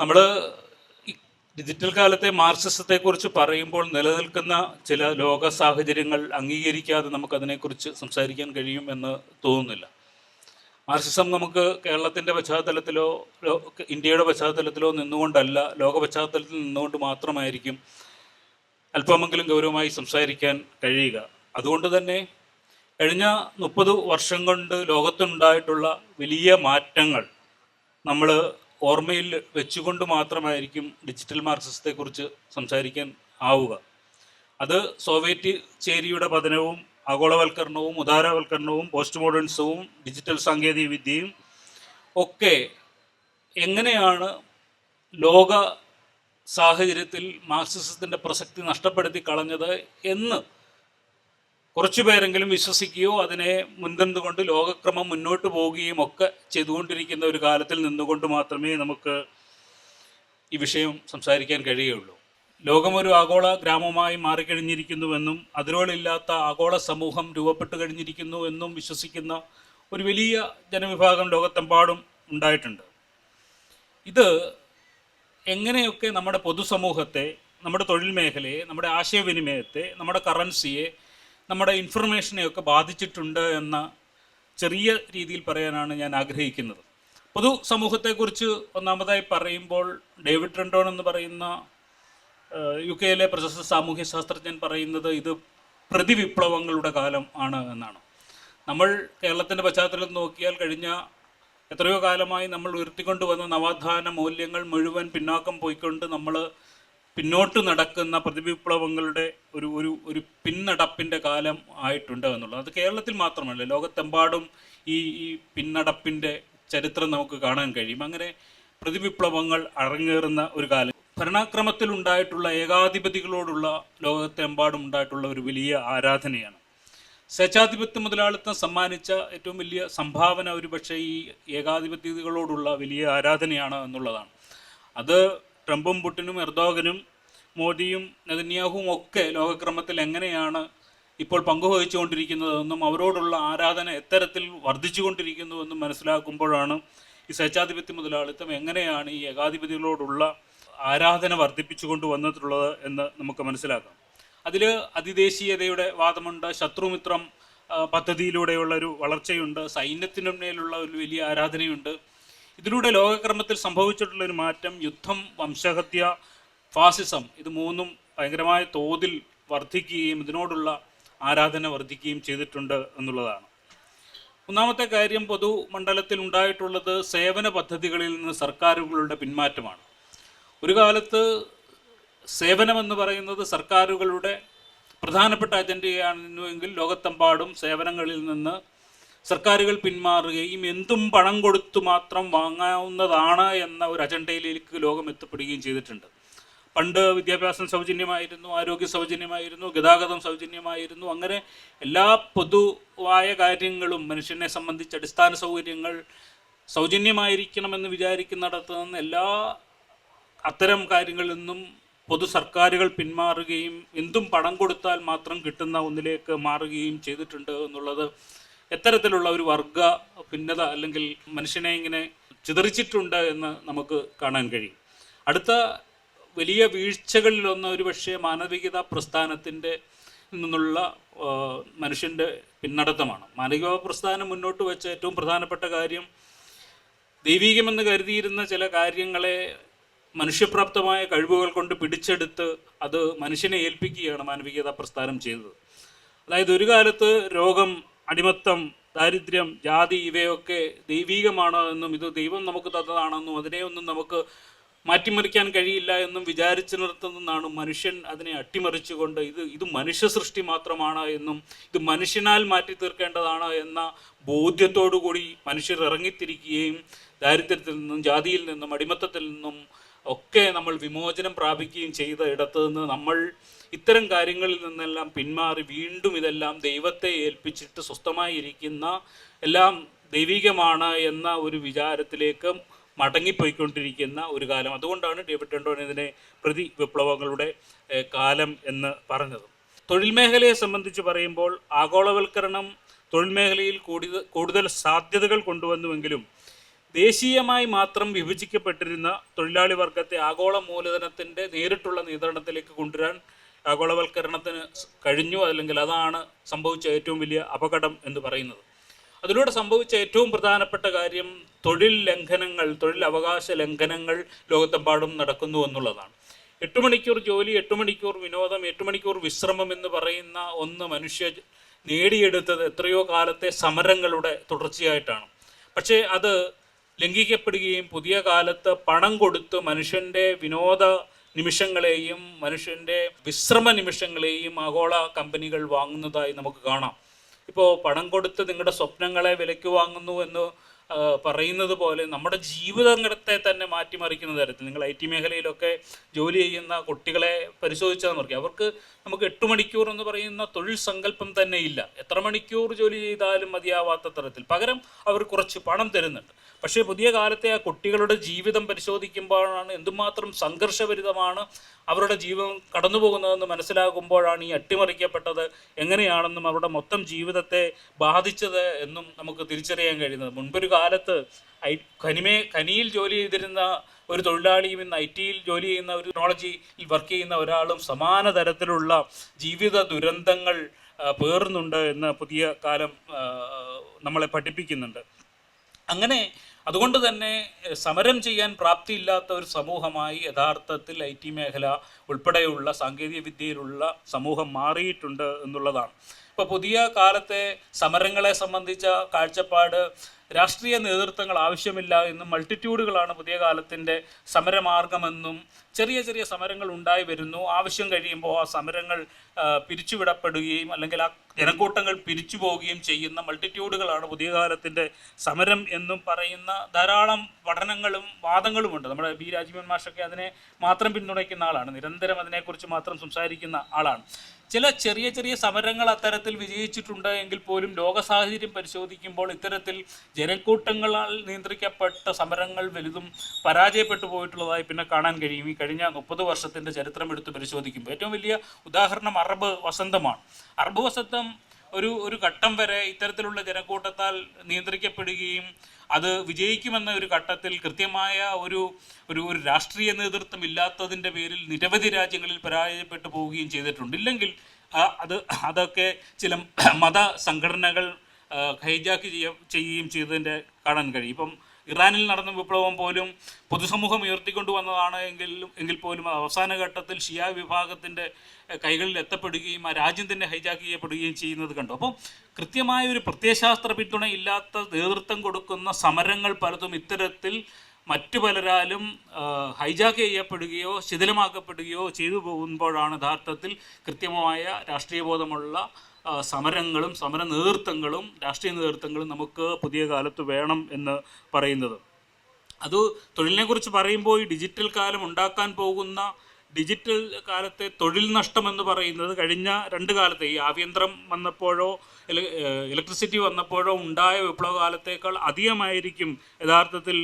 നമ്മൾ ഡിജിറ്റൽ കാലത്തെ മാർക്സിസത്തെക്കുറിച്ച് പറയുമ്പോൾ നിലനിൽക്കുന്ന ചില ലോക സാഹചര്യങ്ങൾ അംഗീകരിക്കാതെ നമുക്കതിനെക്കുറിച്ച് സംസാരിക്കാൻ കഴിയും എന്ന് തോന്നുന്നില്ല. മാർക്സിസം നമുക്ക് കേരളത്തിന്റെ പശ്ചാത്തലത്തിലോ ഇന്ത്യയുടെ പശ്ചാത്തലത്തിലോ നിന്നുകൊണ്ടല്ല ലോക പശ്ചാത്തലത്തിൽ നിന്നുകൊണ്ട് മാത്രമായിരിക്കും അല്പമെങ്കിലും ഗൗരവമായി സംസാരിക്കാൻ കഴിയുക. അതുകൊണ്ട് തന്നെ കഴിഞ്ഞ മുപ്പത് വർഷം കൊണ്ട് ലോകത്തുണ്ടായിട്ടുള്ള വലിയ മാറ്റങ്ങൾ നമ്മൾ ഓർമ്മയിൽ വെച്ചുകൊണ്ട് മാത്രമായിരിക്കും ഡിജിറ്റൽ മാർക്സിസത്തെക്കുറിച്ച് സംസാരിക്കാൻ ആവുക. അത് സോവിയറ്റ് ചേരിയുടെ പതനവും ആഗോളവൽക്കരണവും ഉദാരവൽക്കരണവും പോസ്റ്റ് മോഡേൺസവും ഡിജിറ്റൽ സാങ്കേതിക വിദ്യയും ഒക്കെ എങ്ങനെയാണ് ലോക സാഹചര്യത്തിൽ മാർക്സിസത്തിന്റെ പ്രസക്തി നഷ്ടപ്പെടുത്തി കളഞ്ഞത് എന്ന് കുറച്ചു പേരെങ്കിലും വിശ്വസിക്കുകയോ അതിനെ മുൻതന്നുകൊണ്ട് ലോകക്രമം മുന്നോട്ട് പോവുകയും ഒക്കെ ചെയ്തുകൊണ്ടിരിക്കുന്ന ഒരു കാലത്തിൽ നിന്നുകൊണ്ട് മാത്രമേ നമുക്ക് ഈ വിഷയം സംസാരിക്കാൻ കഴിയുള്ളൂ ലോകമൊരു ആഗോള ഗ്രാമമായി മാറിക്കഴിഞ്ഞിരിക്കുന്നുവെന്നും അതിരുകളില്ലാത്ത ആഗോള സമൂഹം രൂപപ്പെട്ടു കഴിഞ്ഞിരിക്കുന്നു എന്നും വിശ്വസിക്കുന്ന ഒരു വലിയ ജനവിഭാഗം ലോകത്തെമ്പാടും ഉണ്ടായിട്ടുണ്ട്. ഇത് എങ്ങനെയൊക്കെ നമ്മുടെ പൊതുസമൂഹത്തെ നമ്മുടെ തൊഴിൽ മേഖലയെ നമ്മുടെ ആശയവിനിമയത്തെ നമ്മുടെ കറൻസിയെ നമ്മുടെ ഇൻഫർമേഷനെയൊക്കെ ബാധിച്ചിട്ടുണ്ട് എന്ന ചെറിയ രീതിയിൽ പറയാനാണ് ഞാൻ ആഗ്രഹിക്കുന്നത്. പൊതു സമൂഹത്തെക്കുറിച്ച് ഒന്നാമതായി പറയുമ്പോൾ ഡേവിഡ് റെൻഡോൺ എന്ന് പറയുന്ന യു കെയിലെ പ്രശസ്ത സാമൂഹ്യ ശാസ്ത്രജ്ഞൻ പറയുന്നത് ഇത് പ്രതിവിപ്ലവങ്ങളുടെ കാലം ആണ് എന്നാണ്. നമ്മൾ കേരളത്തിന്റെ പശ്ചാത്തലത്തിൽ നോക്കിയാൽ കഴിഞ്ഞ എത്രയോ കാലമായി നമ്മൾ ഉയർത്തിക്കൊണ്ടുവന്ന നവാധാന മൂല്യങ്ങൾ മുഴുവൻ പിന്നാക്കം പോയിക്കൊണ്ട് നമ്മൾ പിന്നോട്ട് നടക്കുന്ന പ്രതിവിപ്ലവങ്ങളുടെ ഒരു ഒരു ഒരു പിന്നടപ്പിന്റെ കാലം ആയിട്ടുണ്ട് എന്നുള്ളത്. അത് കേരളത്തിൽ മാത്രമല്ല ലോകത്തെമ്പാടും ഈ ഈ പിന്നടപ്പിന്റെ ചരിത്രം നമുക്ക് കാണാൻ കഴിയും. അങ്ങനെ പ്രതിവിപ്ലവങ്ങൾ അരങ്ങേറുന്ന ഒരു കാലം. ഭരണാക്രമത്തിൽ ഉണ്ടായിട്ടുള്ള ഏകാധിപതികളോടുള്ള ലോകത്തെമ്പാടും ഉണ്ടായിട്ടുള്ള ഒരു വലിയ ആരാധനയാണ്. സ്വേച്ഛാധിപത്യ മുതലാളിത്തം സമ്മാനിച്ച ഏറ്റവും വലിയ സംഭാവന ഒരുപക്ഷെ ഈ ഏകാധിപത്യതകളോടുള്ള വലിയ ആരാധനയാണ് എന്നുള്ളതാണ്. അത് ട്രംപും പുട്ടിനും എർദോഗനും മോദിയും നെതന്യാഹുവും ഒക്കെ ലോകക്രമത്തിൽ എങ്ങനെയാണ് ഇപ്പോൾ പങ്കുവഹിച്ചുകൊണ്ടിരിക്കുന്നതെന്നും അവരോടുള്ള ആരാധന എത്തരത്തിൽ വർദ്ധിച്ചുകൊണ്ടിരിക്കുന്നുവെന്നും മനസ്സിലാക്കുമ്പോഴാണ് ഈ സ്വേച്ഛാധിപത്യ മുതലാളിത്തം എങ്ങനെയാണ് ഈ ഏകാധിപതികളോടുള്ള ആരാധന വർദ്ധിപ്പിച്ചുകൊണ്ട് വന്നിട്ടുള്ളത് എന്ന് നമുക്ക് മനസ്സിലാക്കാം. അതിൽ അതിദേശീയതയുടെ വാദമുണ്ട് ശത്രുമിത്രം പദ്ധതിയിലൂടെയുള്ള ഒരു വളർച്ചയുണ്ട് സൈന്യത്തിനുമേലുള്ള ഒരു വലിയ ആരാധനയുണ്ട്. ഇതിലൂടെ ലോകക്രമത്തിൽ സംഭവിച്ചിട്ടുള്ള ഒരു മാറ്റം യുദ്ധം വംശഹത്യ ഫാസിസം ഇത് മൂന്നും ഭയങ്കരമായ തോതിൽ വർദ്ധിക്കുകയും ഇതിനോടുള്ള ആരാധന വർദ്ധിക്കുകയും ചെയ്തിട്ടുണ്ട് എന്നുള്ളതാണ്. ഒന്നാമത്തെ കാര്യം പൊതുമണ്ഡലത്തിൽ ഉണ്ടായിട്ടുള്ളത് സേവന പദ്ധതികളിൽ നിന്ന് സർക്കാരുകളുടെ പിന്മാറ്റമാണ്. ഒരു കാലത്ത് സേവനമെന്ന് പറയുന്നത് സർക്കാരുകളുടെ പ്രധാനപ്പെട്ട അജണ്ടയാണെന്നുവെങ്കിൽ ലോകത്തെമ്പാടും സേവനങ്ങളിൽ നിന്ന് സർക്കാരുകൾ പിന്മാറുകയും എന്തും പണം കൊടുത്തു മാത്രം വാങ്ങാവുന്നതാണ് എന്ന ഒരു അജണ്ടയിലേക്ക് ലോകം എത്തപ്പെടുകയും ചെയ്തിട്ടുണ്ട്. പണ്ട് വിദ്യാഭ്യാസം സൗജന്യമായിരുന്നു ആരോഗ്യ സൗജന്യമായിരുന്നു ഗതാഗതം സൗജന്യമായിരുന്നു. അങ്ങനെ എല്ലാ പൊതുവായ കാര്യങ്ങളും മനുഷ്യനെ സംബന്ധിച്ച് അടിസ്ഥാന സൗകര്യങ്ങൾ സൗജന്യമായിരിക്കണമെന്ന് വിചാരിക്കുന്നിടത്ത് നിന്ന് എല്ലാ അത്തരം കാര്യങ്ങളിൽ നിന്നും പൊതു സർക്കാരുകൾ പിന്മാറുകയും എന്തും പണം കൊടുത്താൽ മാത്രം കിട്ടുന്ന ഒന്നിലേക്ക് മാറുകയും ചെയ്തിട്ടുണ്ട് എന്നുള്ളത് എത്തരത്തിലുള്ള ഒരു വർഗ ഭിന്നത അല്ലെങ്കിൽ മനുഷ്യനെ ഇങ്ങനെ ചിതറിച്ചിട്ടുണ്ട് എന്ന് നമുക്ക് കാണാൻ കഴിയും. അടുത്ത വലിയ വീഴ്ചകളിലൊന്ന് ഒരു പക്ഷേ മാനവികത പ്രസ്ഥാനത്തിന്റെ നിന്നുള്ള മനുഷ്യന്റെ പിന്നടത്തമാണ് മാനവിക പ്രസ്ഥാനം മുന്നോട്ട് വെച്ച ഏറ്റവും പ്രധാനപ്പെട്ട കാര്യം ദൈവീകമെന്ന് കരുതിയിരുന്ന ചില കാര്യങ്ങളെ മനുഷ്യപ്രാപ്തമായ കഴിവുകൾ കൊണ്ട് പിടിച്ചെടുത്ത് അത് മനുഷ്യനെ ഏൽപ്പിക്കുകയാണ് മാനവികത പ്രസ്ഥാനം ചെയ്തത്. അതായത് ഒരു കാലത്ത് രോഗം അടിമത്തം ദാരിദ്ര്യം ജാതി ഇവയൊക്കെ ദൈവീകമാണ് എന്നും ഇത് ദൈവം നമുക്ക് തന്നതാണെന്നും അതിനെയൊന്നും നമുക്ക് മാറ്റിമറിക്കാൻ കഴിയില്ല എന്നും വിചാരിച്ചു നിർത്തുന്നതാണ് മനുഷ്യൻ അതിനെ അട്ടിമറിച്ചുകൊണ്ട് ഇത് ഇത് മനുഷ്യ സൃഷ്ടി മാത്രമാണ് എന്നും ഇത് മനുഷ്യനാൽ മാറ്റി തീർക്കേണ്ടതാണ് എന്ന ബോധ്യത്തോടു കൂടി മനുഷ്യർ ഇറങ്ങിത്തിരിക്കുകയും ദാരിദ്ര്യത്തിൽ നിന്നും ജാതിയിൽ നിന്നും അടിമത്തത്തിൽ നിന്നും ഒക്കെ നമ്മൾ വിമോചനം പ്രാപിക്കുകയും ചെയ്ത ഇടത്ത് നിന്ന് നമ്മൾ ഇത്തരം കാര്യങ്ങളിൽ നിന്നെല്ലാം പിന്മാറി വീണ്ടും ഇതെല്ലാം ദൈവത്തെ ഏൽപ്പിച്ചിട്ട് സ്വസ്ഥമായി ഇരിക്കുന്ന എല്ലാം ദൈവികമാണ് എന്ന ഒരു വിചാരത്തിലേക്ക് മടങ്ങിപ്പോയിക്കൊണ്ടിരിക്കുന്ന ഒരു കാലം. അതുകൊണ്ടാണ് ഡേവിഡ് ടെൻഡോൺ ഇതിനെ പ്രതി വിപ്ലവങ്ങളുടെ കാലം എന്ന് പറഞ്ഞത്. തൊഴിൽ മേഖലയെ സംബന്ധിച്ച് പറയുമ്പോൾ ആഗോളവൽക്കരണം തൊഴിൽ മേഖലയിൽ കൂടുതൽ കൂടുതൽ സാധ്യതകൾ കൊണ്ടുവന്നുവെങ്കിലും ദേശീയമായി മാത്രം വിഭജിക്കപ്പെട്ടിരുന്ന തൊഴിലാളി വർഗത്തെ ആഗോള മൂലധനത്തിന്റെ നേരിട്ടുള്ള നിയന്ത്രണത്തിലേക്ക് കൊണ്ടുവരാൻ ആഗോളവൽക്കരണത്തിന് കഴിഞ്ഞു അല്ലെങ്കിൽ അതാണ് സംഭവിച്ച ഏറ്റവും വലിയ അപകടം എന്ന് പറയുന്നത്. അതിലൂടെ സംഭവിച്ച ഏറ്റവും പ്രധാനപ്പെട്ട കാര്യം തൊഴിൽ ലംഘനങ്ങൾ തൊഴിൽ അവകാശ ലംഘനങ്ങൾ ലോകത്തെമ്പാടും നടക്കുന്നു എന്നുള്ളതാണ്. എട്ട് മണിക്കൂർ ജോലി എട്ട് മണിക്കൂർ വിനോദം എട്ട് മണിക്കൂർ വിശ്രമം എന്ന് പറയുന്ന ഒന്ന് മനുഷ്യ നേടിയെടുത്തത് എത്രയോ കാലത്തെ സമരങ്ങളുടെ തുടർച്ചയായിട്ടാണ്. പക്ഷേ അത് ലംഘിക്കപ്പെടുകയും പുതിയ കാലത്ത് പണം കൊടുത്ത് മനുഷ്യന്റെ വിനോദ നിമിഷങ്ങളെയും മനുഷ്യന്റെ വിശ്രമ നിമിഷങ്ങളെയും ആഗോള കമ്പനികൾ വാങ്ങുന്നതായി നമുക്ക് കാണാം. ഇപ്പോൾ പണം കൊടുത്ത് നിങ്ങളുടെ സ്വപ്നങ്ങളെ വിലയ്ക്ക് വാങ്ങുന്നു എന്ന് പറയുന്നത് പോലെ നമ്മുടെ ജീവിതത്തെ തന്നെ മാറ്റിമറിക്കുന്ന തരത്തിൽ നിങ്ങൾ ഐ ടി മേഖലയിലൊക്കെ ജോലി ചെയ്യുന്ന കുട്ടികളെ പരിശോധിച്ചാൽ നോക്കി അവർക്ക് നമുക്ക് എട്ട് മണിക്കൂർ എന്ന് പറയുന്ന തൊഴിൽ സങ്കല്പം തന്നെ ഇല്ല. എത്ര മണിക്കൂർ ജോലി ചെയ്താലും മതിയാവാത്ത തരത്തിൽ. പകരം അവർ കുറച്ച് പണം തരുന്നുണ്ട്. പക്ഷേ പുതിയ കാലത്തെ ആ കുട്ടികളുടെ ജീവിതം പരിശോധിക്കുമ്പോഴാണ് എന്തുമാത്രം സംഘർഷഭരിതമാണ് അവരുടെ ജീവിതം കടന്നു പോകുന്നതെന്ന് മനസ്സിലാകുമ്പോഴാണ് ഈ അട്ടിമറിക്കപ്പെട്ടത് എങ്ങനെയാണെന്നും അവരുടെ മൊത്തം ജീവിതത്തെ ബാധിച്ചത് എന്നും നമുക്ക് തിരിച്ചറിയാൻ കഴിയുന്നത്. മുൻപൊരു കാലത്ത് ഐ ഖനിമേ ഖനിയിൽ ജോലി ചെയ്തിരുന്ന ഒരു തൊഴിലാളിയും ഇന്ന് ഐ ടിയിൽ ജോലി ചെയ്യുന്ന ഒരു ടെക്നോളജിയിൽ വർക്ക് ചെയ്യുന്ന ഒരാളും സമാന തരത്തിലുള്ള ജീവിത ദുരന്തങ്ങൾ പേറുന്നുണ്ട് എന്ന് പുതിയ കാലം നമ്മളെ പഠിപ്പിക്കുന്നുണ്ട്. അങ്ങനെ അതുകൊണ്ട് തന്നെ സമരം ചെയ്യാൻ പ്രാപ്തിയില്ലാത്ത ഒരു സമൂഹമായി യഥാർത്ഥത്തിൽ ഐ ടി മേഖല ഉൾപ്പെടെയുള്ള സാങ്കേതിക വിദ്യയിലുള്ള സമൂഹം മാറിയിട്ടുണ്ട് എന്നുള്ളതാണ്. ഇപ്പോൾ പുതിയ കാലത്തെ സമരങ്ങളെ സംബന്ധിച്ച കാഴ്ചപ്പാട് രാഷ്ട്രീയ നേതൃത്വങ്ങൾ ആവശ്യമില്ല എന്നും മൾട്ടിറ്റ്യൂഡുകളാണ് പുതിയ കാലത്തിന്റെ സമരമാർഗമെന്നും ചെറിയ ചെറിയ സമരങ്ങൾ ഉണ്ടായി വരുന്നു. ആവശ്യം കഴിയുമ്പോൾ ആ സമരങ്ങൾ പിരിച്ചുവിടപ്പെടുകയും അല്ലെങ്കിൽ ആ ജനക്കൂട്ടങ്ങൾ പിരിച്ചു പോവുകയും ചെയ്യുന്ന മൾട്ടിറ്റ്യൂഡുകളാണ് പുതിയ കാലത്തിന്റെ സമരം എന്നും പറയുന്ന ധാരാളം പഠനങ്ങളും വാദങ്ങളുമുണ്ട് നമ്മുടെ ബി രാജീവൻ മാഷൊക്കെ അതിനെ മാത്രം പിന്തുണയ്ക്കുന്ന ആളാണ്. നിരന്തരം അതിനെക്കുറിച്ച് മാത്രം സംസാരിക്കുന്ന ആളാണ്. ചില ചെറിയ ചെറിയ സമരങ്ങൾ അത്തരത്തിൽ വിജയിച്ചിട്ടുണ്ട് എങ്കിൽ പോലും ലോക സാഹചര്യം പരിശോധിക്കുമ്പോൾ ഇത്തരത്തിൽ ജനക്കൂട്ടങ്ങളാൽ നിയന്ത്രിക്കപ്പെട്ട സമരങ്ങൾ വലുതും പരാജയപ്പെട്ടു പോയിട്ടുള്ളതായി പിന്നെ കാണാൻ കഴിയും. ഈ കഴിഞ്ഞ മുപ്പത് വർഷത്തിന്റെ ചരിത്രം എടുത്ത് പരിശോധിക്കുമ്പോൾ ഏറ്റവും വലിയ ഉദാഹരണം അറബ് വസന്തമാണ്. അറബ് വസന്തം ഒരു ഒരു ഘട്ടം വരെ ഇത്തരത്തിലുള്ള ജനക്കൂട്ടത്താൽ നിയന്ത്രിക്കപ്പെടുകയും അത് വിജയിക്കുമെന്ന ഒരു ഘട്ടത്തിൽ കൃത്യമായ ഒരു ഒരു ഒരു രാഷ്ട്രീയ നേതൃത്വം ഇല്ലാത്തതിന്റെ പേരിൽ നിരവധി രാജ്യങ്ങളിൽ പരാജയപ്പെട്ടു പോവുകയും ചെയ്തിട്ടുണ്ട്. ഇല്ലെങ്കിൽ അത് അതൊക്കെ ചില മത സംഘടനകൾ ഹൈജാക്ക് ചെയ്യ ചെയ്യുകയും ചെയ്തതിന്റെ കാണാൻ കഴിയും. ഇപ്പം ഇറാനിൽ നടന്ന വിപ്ലവം പോലും പൊതുസമൂഹം ഉയർത്തിക്കൊണ്ടുവന്നതാണ് എങ്കിലും എങ്കിൽ പോലും അവസാന ഘട്ടത്തിൽ ഷിയ വിഭാഗത്തിന്റെ കൈകളിൽ എത്തപ്പെടുകയും ആ രാജ്യം തന്നെ ഹൈജാക്ക് ചെയ്യപ്പെടുകയും ചെയ്യുന്നത് കണ്ടു. അപ്പോൾ കൃത്യമായ ഒരു പ്രത്യയശാസ്ത്ര പിന്തുണ ഇല്ലാത്ത നേതൃത്വം കൊടുക്കുന്ന സമരങ്ങൾ പലതും ഇത്തരത്തിൽ മറ്റു പലരാലും ഹൈജാക്ക് ചെയ്യപ്പെടുകയോ ശിഥിലമാക്കപ്പെടുകയോ ചെയ്തു പോകുമ്പോഴാണ് യഥാർത്ഥത്തിൽ കൃത്യമായ രാഷ്ട്രീയ ബോധമുള്ള ആ, സമരങ്ങളും സമര നേതൃത്വങ്ങളും രാഷ്ട്രീയ നേതൃത്വങ്ങളും നമുക്ക് പുതിയ കാലത്ത് വേണം എന്ന് പറയുന്നത്. അത് തൊഴിലിനെ കുറിച്ച് പറയുമ്പോൾ ഈ ഡിജിറ്റൽ കാലം ഉണ്ടാക്കാൻ പോകുന്ന ഡിജിറ്റൽ കാലത്തെ തൊഴിൽ നഷ്ടം എന്ന് പറയുന്നത് കഴിഞ്ഞ രണ്ട് കാലത്തെ ഈ ആഭ്യന്തരം വന്നപ്പോഴോ ഇലക്ട്രിസിറ്റി വന്നപ്പോഴോ ഉണ്ടായ വിപ്ലവകാലത്തേക്കാൾ അധികമായിരിക്കും യഥാർത്ഥത്തിൽ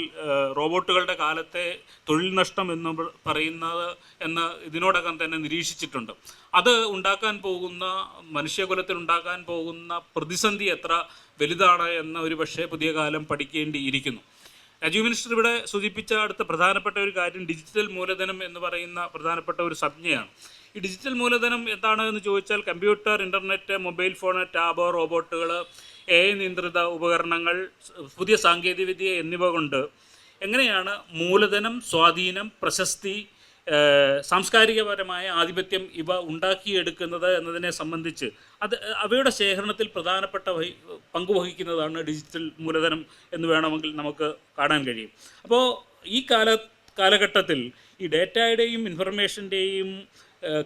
റോബോട്ടുകളുടെ കാലത്തെ തൊഴിൽ നഷ്ടം എന്ന് പറയുന്നത് എന്ന് ഇതിനോടകം തന്നെ നിരീക്ഷിച്ചിട്ടുണ്ട്. അത് ഉണ്ടാക്കാൻ പോകുന്ന മനുഷ്യകുലത്തിൽ ഉണ്ടാക്കാൻ പോകുന്ന പ്രതിസന്ധി എത്ര വലുതാണ് എന്ന ഒരു പക്ഷേ പുതിയ കാലം പഠിക്കേണ്ടിയിരിക്കുന്നു. രാജീവ് മിനിസ്റ്റർ ഇവിടെ സൂചിപ്പിച്ച അടുത്ത പ്രധാനപ്പെട്ട ഒരു കാര്യം ഡിജിറ്റൽ മൂലധനം എന്ന് പറയുന്ന പ്രധാനപ്പെട്ട ഒരു സംജ്ഞയാണ്. ഈ ഡിജിറ്റൽ മൂലധനം എന്താണ് എന്ന് ചോദിച്ചാൽ computer internet mobile phone tab റോബോട്ടുകൾ A നിയന്ത്രിത ഉപകരണങ്ങൾ പുതിയ സാങ്കേതികവിദ്യ എന്നിവ കൊണ്ട് എങ്ങനെയാണ് മൂലധനം സ്വാധീനം പ്രശസ്തി സാംസ്കാരികപരമായ ആധിപത്യം ഇവ ഉണ്ടാക്കിയെടുക്കുന്നത് എന്നതിനെ സംബന്ധിച്ച് അത് അവയുടെ ശേഖരണത്തിൽ പ്രധാനപ്പെട്ട വഹി പങ്കുവഹിക്കുന്നതാണ് ഡിജിറ്റൽ മൂലധനം എന്ന് വേണമെങ്കിൽ നമുക്ക് കാണാൻ കഴിയും. അപ്പോൾ ഈ കാല കാലഘട്ടത്തിൽ ഈ ഡേറ്റയുടെയും ഇൻഫർമേഷന്റെയും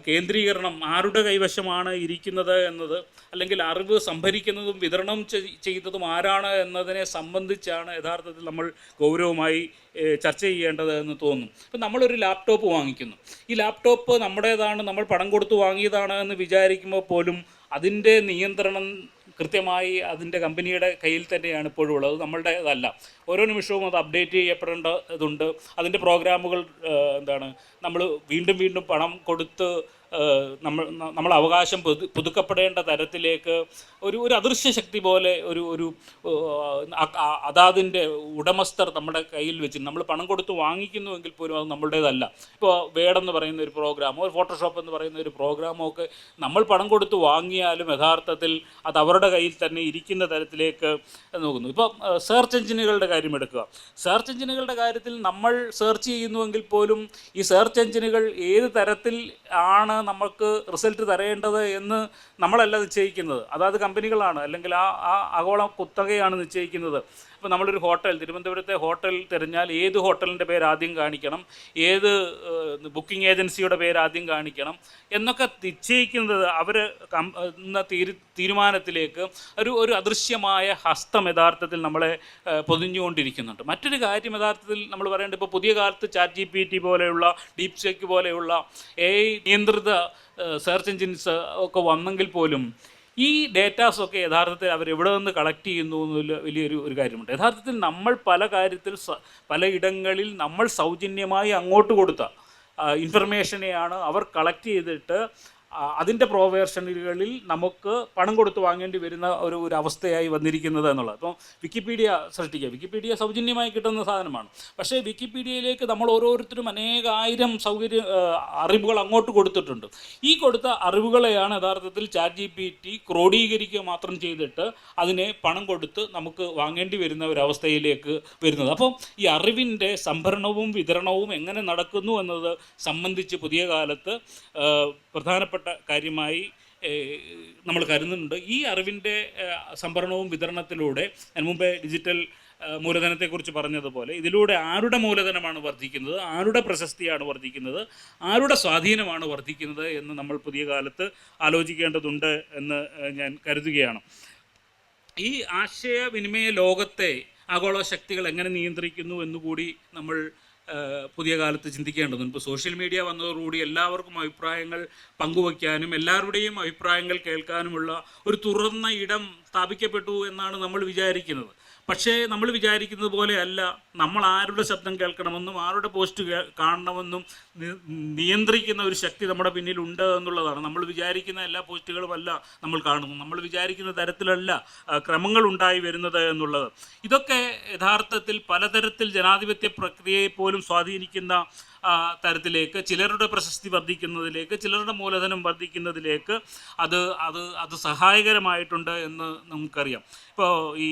കേന്ദ്രീകരണം ആരുടെ കൈവശമാണ് ഇരിക്കുന്നത് എന്നത് അല്ലെങ്കിൽ അറിവ് സംഭരിക്കുന്നതും വിതരണം ചെയ്തതും ആരാണ് എന്നതിനെ സംബന്ധിച്ചാണ് യഥാർത്ഥത്തിൽ നമ്മൾ ഗൗരവമായി ചർച്ച ചെയ്യേണ്ടത് എന്ന് തോന്നുന്നു ഇപ്പം നമ്മളൊരു ലാപ്ടോപ്പ് വാങ്ങിക്കുന്നു. ഈ ലാപ്ടോപ്പ് നമ്മുടേതാണ് നമ്മൾ പണം കൊടുത്ത് വാങ്ങിയതാണ് എന്ന് വിചാരിക്കുമ്പോൾ പോലും അതിന്റെ നിയന്ത്രണം കൃത്യമായി അതിന്റെ കമ്പനിയുടെ കയ്യിൽ തന്നെയാണ് ഇപ്പോഴും ഉള്ളത്. നമ്മളുടേതല്ല. ഓരോ നിമിഷവും അത് അപ്ഡേറ്റ് ചെയ്യപ്പെടേണ്ടതുണ്ട്. അതിന്റെ പ്രോഗ്രാമുകൾ എന്താണ് നമ്മൾ വീണ്ടും വീണ്ടും പണം കൊടുത്ത് നമ്മൾ നമ്മൾ അവകാശം പുതു പുതുക്കപ്പെടേണ്ട തരത്തിലേക്ക് ഒരു ഒരു അദൃശ്യ ശക്തി പോലെ ഒരു ഒരു അതാതിന്റെ ഉടമസ്ഥർ നമ്മുടെ കയ്യിൽ വെച്ച് നമ്മൾ പണം കൊടുത്ത് വാങ്ങിക്കുന്നുവെങ്കിൽ പോലും അത് നമ്മളുടേതല്ല. ഇപ്പോൾ വേടെന്ന് പറയുന്ന ഒരു പ്രോഗ്രാമോ ഫോട്ടോഷോപ്പ് എന്ന് പറയുന്ന ഒരു പ്രോഗ്രാമോ ഒക്കെ നമ്മൾ പണം കൊടുത്ത് വാങ്ങിയാലും യഥാർത്ഥത്തിൽ അത് അവരുടെ കയ്യിൽ തന്നെ ഇരിക്കുന്ന തരത്തിലേക്ക് നോക്കുന്നു. ഇപ്പോൾ സെർച്ച് എഞ്ചിനുകളുടെ കാര്യം എടുക്കുക. സെർച്ച് എഞ്ചിനുകളുടെ കാര്യത്തിൽ നമ്മൾ സെർച്ച് ചെയ്യുന്നുവെങ്കിൽ പോലും ഈ സെർച്ച് എഞ്ചിനുകൾ ഏത് തരത്തിൽ ആണ് നമുക്ക് റിസൾട്ട് തരേണ്ടത് എന്ന് നമ്മളല്ല നിശ്ചയിക്കുന്നത്. അതാത് കമ്പനികളാണ്. അല്ലെങ്കിൽ ആ ആ ആഗോള കുത്തകയാണ് നിശ്ചയിക്കുന്നത്. ഇപ്പോൾ നമ്മളൊരു ഹോട്ടൽ തിരുവനന്തപുരത്തെ ഹോട്ടൽ തിരഞ്ഞാൽ ഏത് ഹോട്ടലിന്റെ പേര് ആദ്യം കാണിക്കണം? ഏത് ബുക്കിംഗ് ഏജൻസിയുടെ പേര് ആദ്യം കാണിക്കണം? എന്നൊക്കെ നിശ്ചയിക്കുന്നത് അവർ എന്ന തീരു തീരുമാനത്തിലേക്ക് ഒരു ഒരു അദൃശ്യമായ ഹസ്തം യഥാർത്ഥത്തിൽ നമ്മളെ പൊതിഞ്ഞുകൊണ്ടിരിക്കുന്നുണ്ട്. മറ്റൊരു കാര്യം യഥാർത്ഥത്തിൽ നമ്മൾ പറയേണ്ടത് ഇപ്പോൾ പുതിയ കാലത്ത് ചാറ്റ് ജി പി ടി പോലെയുള്ള ഡീപ് സെക്ക് പോലെയുള്ള എ നിയന്ത്രിത സെർച്ച് എഞ്ചിൻസ് ഒക്കെ വന്നെങ്കിൽ പോലും ഈ ഡേറ്റാസൊക്കെ യഥാർത്ഥത്തിൽ അവർ എവിടെ നിന്ന് കളക്ട് ചെയ്യുന്നു എന്നുള്ള വലിയൊരു ഒരു കാര്യമുണ്ട്. യഥാർത്ഥത്തിൽ നമ്മൾ പല കാര്യത്തിൽ പല പലയിടങ്ങളിൽ നമ്മൾ സൗജന്യമായി അങ്ങോട്ട് കൊടുത്ത ഇൻഫർമേഷനെയാണ് അവർ കളക്ട് ചെയ്തിട്ട് അതിന്റെ പ്രോവേർഷനുകളിൽ നമുക്ക് പണം കൊടുത്ത് വാങ്ങേണ്ടി വരുന്ന ഒരു ഒരു അവസ്ഥയായി വന്നിരിക്കുന്നത് എന്നുള്ളത്. അപ്പോൾ വിക്കിപീഡിയ സൃഷ്ടിക്കുക. വിക്കിപീഡിയ സൗജന്യമായി കിട്ടുന്ന സാധനമാണ്. പക്ഷേ വിക്കിപീഡിയയിലേക്ക് നമ്മൾ ഓരോരുത്തരും അനേകായിരം സൗകര്യ അറിവുകൾ അങ്ങോട്ട് കൊടുത്തിട്ടുണ്ട്. ഈ കൊടുത്ത അറിവുകളെയാണ് യഥാർത്ഥത്തിൽ ചാറ്റ് ജി പി ടി ക്രോഡീകരിക്കുക മാത്രം ചെയ്തിട്ട് അതിനെ പണം കൊടുത്ത് നമുക്ക് വാങ്ങേണ്ടി വരുന്ന അവസ്ഥയിലേക്ക് വരുന്നത്. അപ്പം ഈ അറിവിന്റെ സംഭരണവും വിതരണവും എങ്ങനെ നടക്കുന്നു എന്നത് സംബന്ധിച്ച് പുതിയ കാലത്ത് ആ, പ്രധാനപ്പെട്ട കാര്യമായി നമ്മൾ കരുതുന്നുണ്ട്. ഈ അറിവിന്റെ സംഭരണവും വിതരണത്തിലൂടെ ഞാൻ മുമ്പേ ഡിജിറ്റൽ മൂലധനത്തെക്കുറിച്ച് പറഞ്ഞതുപോലെ ഇതിലൂടെ ആരുടെ മൂലധനമാണ് വർദ്ധിക്കുന്നത് ആരുടെ പ്രശസ്തിയാണ് വർദ്ധിക്കുന്നത് ആരുടെ സ്വാധീനമാണ് വർദ്ധിക്കുന്നത് എന്ന് നമ്മൾ പുതിയ കാലത്ത് ആലോചിക്കേണ്ടതുണ്ട് എന്ന് ഞാൻ കരുതുകയാണ്. ഈ ആശയവിനിമയ ലോകത്തെ ആഗോള ശക്തികൾ എങ്ങനെ നിയന്ത്രിക്കുന്നു എന്നുകൂടി നമ്മൾ പുതിയ കാലത്ത് ചിന്തിക്കേണ്ടതുണ്ട്. ഇപ്പോൾ സോഷ്യൽ മീഡിയ വന്നതോടുകൂടി എല്ലാവർക്കും അഭിപ്രായങ്ങൾ പങ്കുവയ്ക്കാനും എല്ലാവരുടെയും അഭിപ്രായങ്ങൾ കേൾക്കാനുമുള്ള ഒരു തുറന്ന ഇടം സ്ഥാപിക്കപ്പെട്ടു എന്നാണ് നമ്മൾ വിചാരിക്കുന്നത്. പക്ഷേ നമ്മൾ വിചാരിക്കുന്നത് പോലെയല്ല നമ്മൾ ആരുടെ ശബ്ദം കേൾക്കണമെന്നും ആരുടെ പോസ്റ്റ് കാണണമെന്നും നിയന്ത്രിക്കുന്ന ഒരു ശക്തി നമ്മുടെ പിന്നിലുണ്ട് എന്നുള്ളതാണ്. നമ്മൾ വിചാരിക്കുന്ന എല്ലാ പോസ്റ്റുകളുമല്ല നമ്മൾ കാണുന്നു നമ്മൾ വിചാരിക്കുന്ന തരത്തിലല്ല ക്രമങ്ങൾ ഉണ്ടായി വരുന്നത് എന്നുള്ളത്. ഇതൊക്കെ യഥാർത്ഥത്തിൽ പലതരത്തിൽ ജനാധിപത്യ പ്രക്രിയയെ പോലും സ്വാധീനിക്കുന്ന തരത്തിലേക്ക് ചിലരുടെ പ്രശസ്തി വർദ്ധിക്കുന്നതിലേക്ക് ചിലരുടെ മൂലധനം വർദ്ധിക്കുന്നതിലേക്ക് അത് അത് അത് സഹായകരമായിട്ടുണ്ട് എന്ന് നമുക്കറിയാം. ഇപ്പോൾ ഈ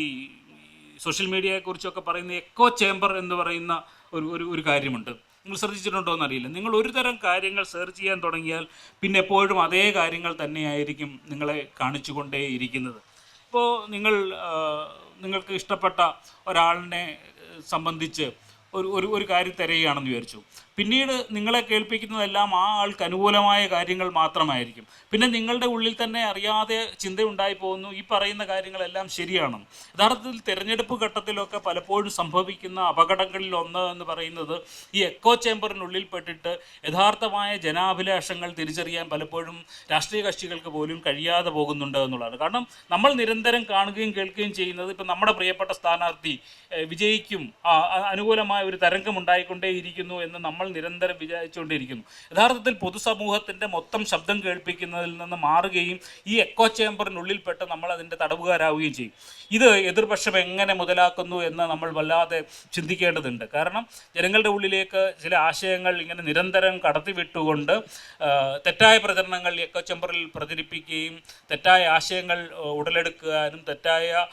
സോഷ്യൽ മീഡിയയെക്കുറിച്ചൊക്കെ പറയുന്ന എക്കോ ചേംബർ എന്ന് പറയുന്ന ഒരു ഒരു ഒരു കാര്യമുണ്ട്. നിങ്ങൾ ശ്രദ്ധിച്ചിട്ടുണ്ടോ എന്നറിയില്ല. നിങ്ങൾ ഒരു തരം കാര്യങ്ങൾ സെർച്ച് ചെയ്യാൻ തുടങ്ങിയാൽ പിന്നെ എപ്പോഴും അതേ കാര്യങ്ങൾ തന്നെയായിരിക്കും നിങ്ങളെ കാണിച്ചുകൊണ്ടേ ഇരിക്കുന്നത്. ഇപ്പോൾ നിങ്ങൾ നിങ്ങൾക്ക് ഇഷ്ടപ്പെട്ട ഒരാളിനെ സംബന്ധിച്ച് ഒരു ഒരു ഒരു കാര്യം തിരയുകയാണെന്ന് വിചാരിച്ചു. പിന്നീട് നിങ്ങളെ കേൾപ്പിക്കുന്നതെല്ലാം ആ ആൾക്ക് അനുകൂലമായ കാര്യങ്ങൾ മാത്രമായിരിക്കും. പിന്നെ നിങ്ങളുടെ ഉള്ളിൽ തന്നെ അറിയാതെ ചിന്തയുണ്ടായി പോകുന്നു. ഈ പറയുന്ന കാര്യങ്ങളെല്ലാം ശരിയാണ്. യഥാർത്ഥത്തിൽ തിരഞ്ഞെടുപ്പ് ഘട്ടത്തിലൊക്കെ പലപ്പോഴും സംഭവിക്കുന്ന അപകടങ്ങളിൽ ഒന്ന് എന്ന് പറയുന്നത് ഈ എക്കോ ചേംബറിനുള്ളിൽ പെട്ടിട്ട് യഥാർത്ഥമായ ജനാഭിലാഷങ്ങൾ തിരിച്ചറിയാൻ പലപ്പോഴും രാഷ്ട്രീയ കക്ഷികൾക്ക് പോലും കഴിയാതെ പോകുന്നുണ്ട് എന്നുള്ളതാണ്. കാരണം നമ്മൾ നിരന്തരം കാണുകയും കേൾക്കുകയും ചെയ്യുന്നത് ഇപ്പം നമ്മുടെ പ്രിയപ്പെട്ട സ്ഥാനാർത്ഥി വിജയിക്കും അനുകൂലമായ ഒരു തരംഗം ഉണ്ടായിക്കൊണ്ടേയിരിക്കുന്നു എന്ന് നമ്മൾ നിരന്തരം വിചാരിച്ചുകൊണ്ടിരിക്കുന്നു. യഥാർത്ഥത്തിൽ പൊതുസമൂഹത്തിന്റെ മൊത്തം ശബ്ദം കേൾപ്പിക്കുന്നതിൽ നിന്ന് മാറുകയും ഈ എക്കോ ചേംബറിനുള്ളിൽപ്പെട്ട് നമ്മൾ അതിന്റെ തടവുകാരാവുകയും ചെയ്യും. ഇത് എതിർപക്ഷം എങ്ങനെ മുതലാക്കുന്നു എന്ന് നമ്മൾ വല്ലാതെ ചിന്തിക്കേണ്ടതുണ്ട്. കാരണം ജനങ്ങളുടെ ഉള്ളിലേക്ക് ചില ആശയങ്ങൾ ഇങ്ങനെ നിരന്തരം കടത്തിവിട്ടുകൊണ്ട് തെറ്റായ പ്രചരണങ്ങൾ എക്കോ ചേംബറിൽ പ്രചരിപ്പിക്കുകയും തെറ്റായ ആശയങ്ങൾ ഉടലെടുക്കാനും തെറ്റായ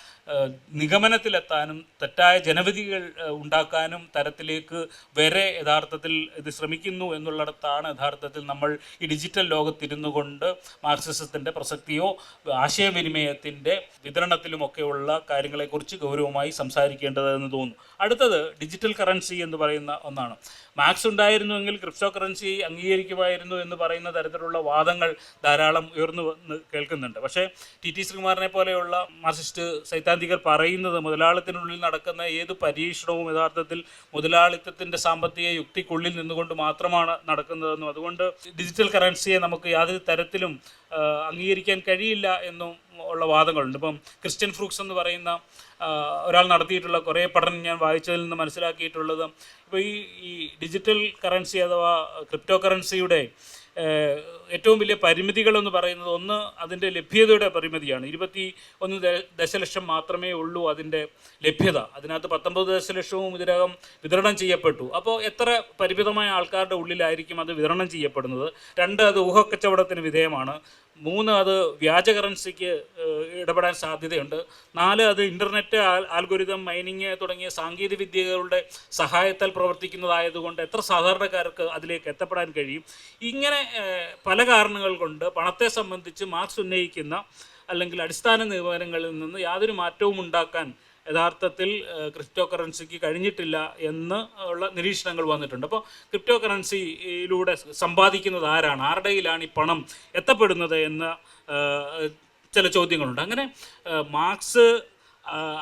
നിഗമനത്തിലെത്താനും തെറ്റായ ജനവിധികൾ ഉണ്ടാക്കാനും തരത്തിലേക്ക് വരെ യഥാർത്ഥത്തിൽ ഇത് ശ്രമിക്കുന്നു എന്നുള്ളിടത്താണ് യഥാർത്ഥത്തിൽ നമ്മൾ ഈ ഡിജിറ്റൽ ലോകത്തിരുന്നു കൊണ്ട് മാർക്സിസത്തിന്റെ പ്രസക്തിയോ ആശയവിനിമയത്തിന്റെ വിതരണത്തിലുമൊക്കെയുള്ള കാര്യങ്ങളെക്കുറിച്ച് ഗൗരവമായി സംസാരിക്കേണ്ടതെന്ന് തോന്നുന്നു. അടുത്തത് ഡിജിറ്റൽ കറൻസി എന്ന് പറയുന്ന ഒന്നാണ്. മാക്സ് ഉണ്ടായിരുന്നുവെങ്കിൽ ക്രിപ്റ്റോ കറൻസി അംഗീകരിക്കുമായിരുന്നു എന്ന് പറയുന്ന തരത്തിലുള്ള വാദങ്ങൾ ധാരാളം ഉയർന്നു വന്ന് കേൾക്കുന്നുണ്ട്. പക്ഷേ ടി ടി ശ്രീകുമാറിനെ പോലെയുള്ള മാർസിസ്റ്റ് സൈദ്ധാന്തികർ പറയുന്നത് മുതലാളിത്തിനുള്ളിൽ നടക്കുന്ന ഏത് പരീക്ഷണവും യഥാർത്ഥത്തിൽ മുതലാളിത്തത്തിന്റെ സാമ്പത്തിക യുക്തിക്കുള്ളിൽ നിന്നുകൊണ്ട് മാത്രമാണ് നടക്കുന്നതെന്നും അതുകൊണ്ട് ഡിജിറ്റൽ കറൻസിയെ നമുക്ക് യാതൊരു തരത്തിലും അംഗീകരിക്കാൻ കഴിയില്ല എന്നും ഉള്ള വാദങ്ങളുണ്ട്. ഇപ്പം ക്രിസ്ത്യൻ ഫ്രൂക്സ് എന്ന് പറയുന്ന ഒരാൾ നടത്തിയിട്ടുള്ള കുറേ പഠനം ഞാൻ വായിച്ചതിൽ നിന്ന് മനസ്സിലാക്കിയിട്ടുള്ളത്. ഇപ്പോൾ ഈ ഈ ഡിജിറ്റൽ കറൻസി അഥവാ ക്രിപ്റ്റോ കറൻസിയുടെ ഏറ്റവും വലിയ പരിമിതികളെന്ന് പറയുന്നത് ഒന്ന് അതിന്റെ ലഭ്യതയുടെ പരിമിതിയാണ്. ഇരുപത്തി ഒന്ന് ദശലക്ഷം മാത്രമേ ഉള്ളൂ അതിന്റെ ലഭ്യത. അതിനകത്ത് പത്തൊമ്പത് ദശലക്ഷവും ഇതിനകം വിതരണം ചെയ്യപ്പെട്ടു. അപ്പോൾ എത്ര പരിമിതമായ ആൾക്കാരുടെ ഉള്ളിലായിരിക്കും അത് വിതരണം ചെയ്യപ്പെടുന്നത്? രണ്ട് അത് ഊഹക്കച്ചവടത്തിന് വിധേയമാണ്. മൂന്ന് അത് വ്യാജ കറൻസിക്ക് ഇടപെടാൻ സാധ്യതയുണ്ട്. നാല് അത് ഇന്റർനെറ്റ് ആൽഗോരിതം മൈനിങ് തുടങ്ങിയ സാങ്കേതിക വിദ്യകളുടെ സഹായത്താൽ പ്രവർത്തിക്കുന്നതായതുകൊണ്ട് എത്ര സാധാരണക്കാർക്ക് അതിലേക്ക് എത്തപ്പെടാൻ കഴിയും? ഇങ്ങനെ പല കാരണങ്ങൾ കൊണ്ട് പണത്തെ സംബന്ധിച്ച് മാർക്സ് ഉന്നയിക്കുന്ന അല്ലെങ്കിൽ അടിസ്ഥാന നിഗമനങ്ങളിൽ നിന്ന് യാതൊരു മാറ്റവും ഉണ്ടാക്കാൻ യഥാർത്ഥത്തിൽ ക്രിപ്റ്റോ കറൻസിക്ക് കഴിഞ്ഞിട്ടില്ല എന്ന് ഉള്ള നിരീക്ഷണങ്ങൾ വന്നിട്ടുണ്ട്. അപ്പോൾ ക്രിപ്റ്റോ കറൻസിയിലൂടെ സമ്പാദിക്കുന്നത് ആരാണ്? ആരുടെയിലാണ് ഈ പണം എത്തപ്പെടുന്നത് എന്ന ചില ചോദ്യങ്ങളുണ്ട്. അങ്ങനെ മാർക്സ്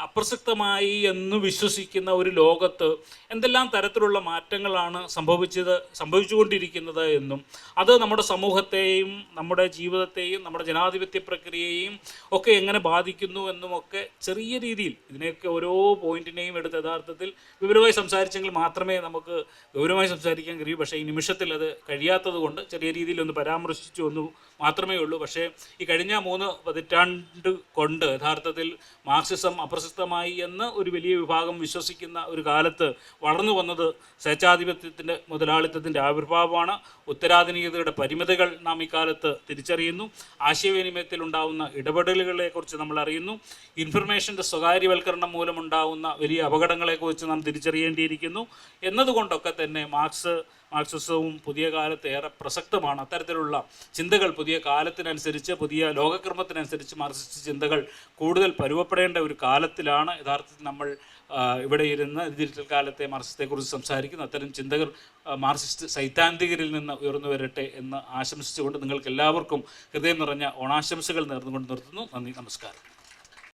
അപ്രസക്തമായി എന്ന് വിശ്വസിക്കുന്ന ഒരു ലോകത്ത് എന്തെല്ലാം തരത്തിലുള്ള മാറ്റങ്ങളാണ് സംഭവിച്ചത് സംഭവിച്ചുകൊണ്ടിരിക്കുന്നത് എന്നും അത് നമ്മുടെ സമൂഹത്തെയും നമ്മുടെ ജീവിതത്തെയും നമ്മുടെ ജനാധിപത്യ പ്രക്രിയയെയും ഒക്കെ എങ്ങനെ ബാധിക്കുന്നു എന്നുമൊക്കെ ചെറിയ രീതിയിൽ ഇതിനെയൊക്കെ ഓരോ പോയിന്റിനെയും എടുത്ത് യഥാർത്ഥത്തിൽ വിവരമായി സംസാരിച്ചെങ്കിൽ മാത്രമേ നമുക്ക് ഗൗരവമായി സംസാരിക്കാൻ കഴിയൂ. പക്ഷേ ഈ നിമിഷത്തിൽ അത് കഴിയാത്തത് കൊണ്ട് ചെറിയ രീതിയിൽ ഒന്ന് പരാമർശിച്ചു എന്ന് മാത്രമേ ഉള്ളൂ. പക്ഷേ ഈ കഴിഞ്ഞ മൂന്ന് പതിറ്റാണ്ട് കൊണ്ട് യഥാർത്ഥത്തിൽ മാർക്സിസം അപ്രസക്തമായി എന്ന് ഒരു വലിയ വിഭാഗം വിശ്വസിക്കുന്ന ഒരു കാലത്ത് വളർന്നു വന്നത് സ്വേച്ഛാധിപത്യത്തിന്റെ മുതലാളിത്തത്തിന്റെ ആവിർഭാവമാണ്. ഉത്തരാധുനികതയുടെ പരിമിതികൾ നാം ഇക്കാലത്ത് തിരിച്ചറിയുന്നു. ആശയവിനിമയത്തിൽ ഉണ്ടാവുന്ന ഇടപെടലുകളെക്കുറിച്ച് നമ്മൾ അറിയുന്നു. ഇൻഫർമേഷന്റെ സ്വകാര്യവൽക്കരണം മൂലമുണ്ടാവുന്ന വലിയ അപകടങ്ങളെക്കുറിച്ച് നാം തിരിച്ചറിയേണ്ടിയിരിക്കുന്നു. എന്നതുകൊണ്ടൊക്കെ തന്നെ മാർക്സ് മാർക്സിസവും പുതിയ കാലത്ത് ഏറെ പ്രസക്തമാണ്. അത്തരത്തിലുള്ള ചിന്തകൾ പുതിയ കാലത്തിനനുസരിച്ച് പുതിയ ലോകക്രമത്തിനനുസരിച്ച് മാർക്സിസ്റ്റ് ചിന്തകൾ കൂടുതൽ പരുവപ്പെടേണ്ട ഒരു കാലത്തിലാണ് യഥാർത്ഥത്തിൽ നമ്മൾ ഇവിടെ ഇരുന്ന് ഡിജിറ്റൽ കാലത്തെ മാർക്സിസത്തെക്കുറിച്ച് സംസാരിക്കുന്നു. അത്തരം ചിന്തകൾ ആ, മാർക്സിസ്റ്റ് സൈദ്ധാന്തികരിൽ നിന്ന് ഉയർന്നു വരട്ടെ എന്ന് ആശംസിച്ചുകൊണ്ട് നിങ്ങൾക്ക് എല്ലാവർക്കും ഹൃദയം നിറഞ്ഞ ഓണാശംസകൾ നേർന്നുകൊണ്ട് നിർത്തുന്നു. നന്ദി നമസ്കാരം.